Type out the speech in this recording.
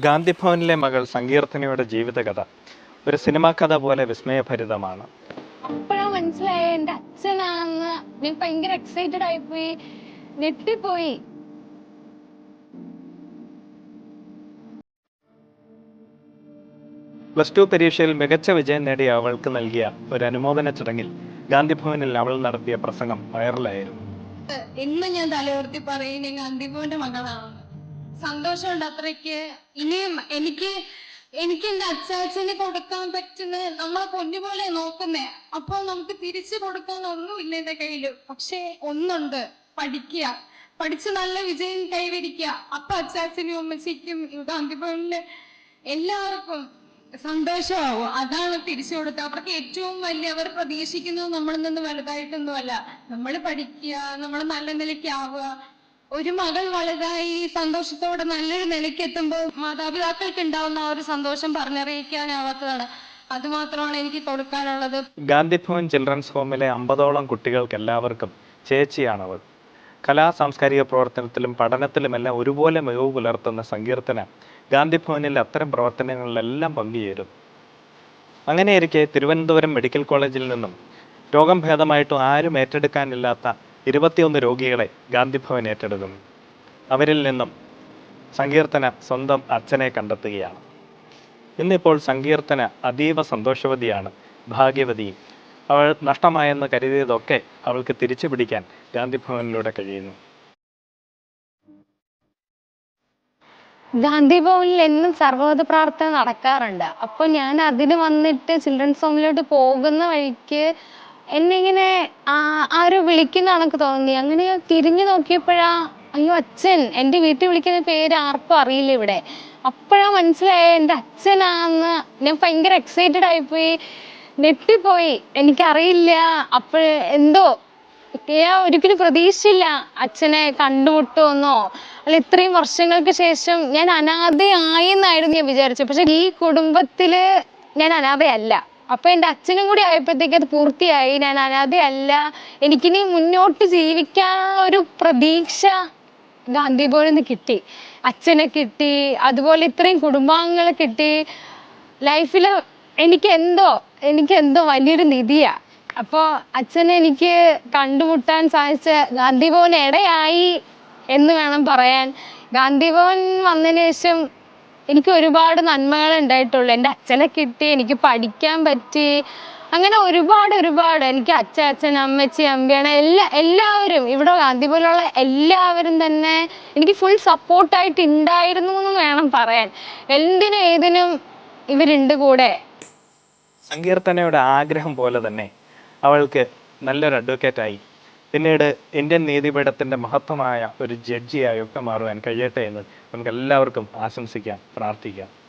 ഗാന്ധി ഭവനിലെ മകൾ സങ്കീർത്തനയുടെ ജീവിതകഥ. ഒരു സിനിമാ കഥ പോലെ വിസ്മയഭരിതമാണ്. അപ്പോഴാ മനസ്സിലായ എന്റെ അച്ഛനാന്ന്. ഞാൻ ഭയങ്കര എക്സൈറ്റഡ് ആയിപ്പോയി. ഞെട്ടിപ്പോയി. പ്ലസ് ടു പരീക്ഷയിൽ മികച്ച വിജയം നേടിയ അവൾക്ക് നൽകിയ ഒരു അനുമോദന ചടങ്ങിൽ ഗാന്ധിഭവനിൽ അവൾ നടത്തിയ പ്രസംഗം വൈറലായിരുന്നു. ഇന്ന് ഞാൻ തലയുർത്തി പറയുന്ന ഗാന്ധിഭവന്റെ മകളാണ്. സന്തോഷമുണ്ട് അത്രയ്ക്ക് ഇനിയും എനിക്ക് എനിക്ക് എന്റെ അച്ചാച്ചന് കൊടുക്കാൻ പറ്റുന്ന നമ്മളെ പൊന്നുപോലെ നോക്കുന്നേ. അപ്പോൾ നമുക്ക് തിരിച്ചു കൊടുക്കാൻ ഒന്നുമില്ല എന്റെ കയ്യിൽ. പക്ഷെ ഒന്നുണ്ട്. പഠിക്കുക. പഠിച്ച് നല്ല വിജയം കൈവരിക്കുക. അപ്പൊ അച്ചാച്ചനും അമ്മച്ചിക്കും ഗാന്ധിഭവനിൽ എല്ലാവർക്കും സന്തോഷമാവും. അതാണ് തിരിച്ചു കൊടുത്ത അവർക്ക് ഏറ്റവും വലിയ അവർ പ്രതീക്ഷിക്കുന്നത് നമ്മളിൽ നിന്ന് വലുതായിട്ടൊന്നുമല്ല. നമ്മൾ പഠിക്കുക നമ്മൾ നല്ല നിലയ്ക്ക് ആവുക. ഒരു മകൾ വലുതായി സന്തോഷത്തോടെ നല്ലൊരു നിലയ്ക്ക് എത്തുമ്പോൾ മാതാപിതാക്കൾക്ക് ഉണ്ടാവുന്ന ആ ഒരു സന്തോഷം പറഞ്ഞറിയിക്കാനാവാത്തതാണ്. അത് മാത്രമാണ് എനിക്ക് കൊടുക്കാനുള്ളത്. ഗാന്ധി ഭവൻ ചിൽഡ്രൻസ് ഹോമിലെ അമ്പതോളം കുട്ടികൾക്ക് എല്ലാവർക്കും ചേച്ചിയാണവൾ. കലാ സാംസ്കാരിക പ്രവർത്തനത്തിലും പഠനത്തിലും എല്ലാം ഒരുപോലെ മികവ് പുലർത്തുന്ന സങ്കീർത്തന ഗാന്ധി ഭവനിൽ അത്തരം പ്രവർത്തനങ്ങളിലെല്ലാം പങ്കുചേരും. അങ്ങനെയിരിക്കെ തിരുവനന്തപുരം മെഡിക്കൽ കോളേജിൽ നിന്നും രോഗം ഭേദമായിട്ടും ആരും ഏറ്റെടുക്കാനില്ലാത്ത ഇരുപത്തിയൊന്ന് രോഗികളെ ഗാന്ധിഭവൻ ഏറ്റെടുക്കുന്നു. അവരിൽ നിന്നും സങ്കീർത്തന സ്വന്തം അച്ഛനെ കണ്ടെത്തുകയാണ്. ഇന്നിപ്പോൾ സങ്കീർത്തന അതീവ സന്തോഷവതിയാണ് ഭാഗ്യവതിയും അവൾ നഷ്ടമായെന്ന് കരുതിയതൊക്കെ അവൾക്ക് തിരിച്ചു പിടിക്കാൻ ഗാന്ധിഭവനിലൂടെ കഴിയുന്നു. ഗാന്ധി ഭവനിൽ എന്നും സർവോദ പ്രാർത്ഥന നടക്കാറുണ്ട്. അപ്പൊ ഞാൻ അതിന് വന്നിട്ട് ചിൽഡ്രൻസ് ഹോമിലോട്ട് പോകുന്ന വഴിക്ക് എന്നെ ഇങ്ങനെ ആ ആരോ വിളിക്കുന്ന തോന്നി. അങ്ങനെ തിരിഞ്ഞു നോക്കിയപ്പോഴാ അയ്യോ അച്ഛൻ എന്റെ വീട്ടിൽ വിളിക്കുന്ന പേര് ആർക്കും അറിയില്ല ഇവിടെ. അപ്പോഴാ മനസ്സിലായ എന്റെ അച്ഛനാന്ന്. ഞാൻ ഭയങ്കര എക്സൈറ്റഡ് ആയിപ്പോയി. ഞെട്ടിപ്പോയി. എനിക്കറിയില്ല. അപ്പോൾ എന്തോ ഞാൻ ഒരിക്കലും പ്രതീക്ഷിച്ചില്ല അച്ഛനെ കണ്ടുമുട്ടുമെന്നോ അല്ല ഇത്രയും വർഷങ്ങൾക്ക് ശേഷം ഞാൻ അനാഥയായി എന്നായിരുന്നു ഞാൻ വിചാരിച്ചത്. പക്ഷെ ഈ കുടുംബത്തിൽ ഞാൻ അനാഥയല്ല. അപ്പൊ എന്റെ അച്ഛനും കൂടി ആയപ്പോഴത്തേക്ക് അത് പൂർത്തിയായി. ഞാൻ അനാഥയല്ല. എനിക്കിനി മുന്നോട്ട് ജീവിക്കാൻ ഒരു പ്രതീക്ഷ ഗാന്ധി ഭവനിൽ നിന്ന് കിട്ടി. അച്ഛനെ കിട്ടി അതുപോലെ ഇത്രയും കുടുംബാംഗങ്ങളെ കിട്ടി. ലൈഫിൽ എനിക്ക് എന്തോ എനിക്ക് എന്തോ വലിയൊരു നിധിയാ. അപ്പോൾ അച്ഛനെ എനിക്ക് കണ്ടുമുട്ടാൻ സാധിച്ച ഗാന്ധി ഭവൻ ഇടയായി എന്ന് വേണം പറയാൻ. ഗാന്ധി ഭവൻ വന്നതിന് ശേഷം എനിക്ക് ഒരുപാട് നന്മകൾ ഉണ്ടായിട്ടുള്ളൂ. എന്റെ അച്ഛനെ കിട്ടി എനിക്ക് പഠിക്കാൻ പറ്റി. അങ്ങനെ ഒരുപാട് ഒരുപാട്. എനിക്ക് അച്ഛ അച്ഛൻ അമ്മച്ചി അമ്മയാണ് എല്ലാ എല്ലാവരും ഇവിടെ ഗാന്ധി പോലുള്ള എല്ലാവരും തന്നെ എനിക്ക് ഫുൾ സപ്പോർട്ടായിട്ട് ഉണ്ടായിരുന്നു എന്ന് വേണം പറയാൻ. എന്തിനും ഏതിനും ഇവരുണ്ട് കൂടെ. സങ്കീർത്തനയുടെ ആഗ്രഹം പോലെ തന്നെ അവൾക്ക് നല്ലൊരു അഡ്വക്കേറ്റായി പിന്നീട് ഇന്ത്യൻ നീതിപീഠത്തിന്റെ മഹത്വമായ ഒരു ജഡ്ജിയായി ഒക്കെ മാറുവാൻ കഴിയട്ടെ എന്ന് നമുക്ക് എല്ലാവർക്കും ആശംസിക്കാം പ്രാർത്ഥിക്കാം.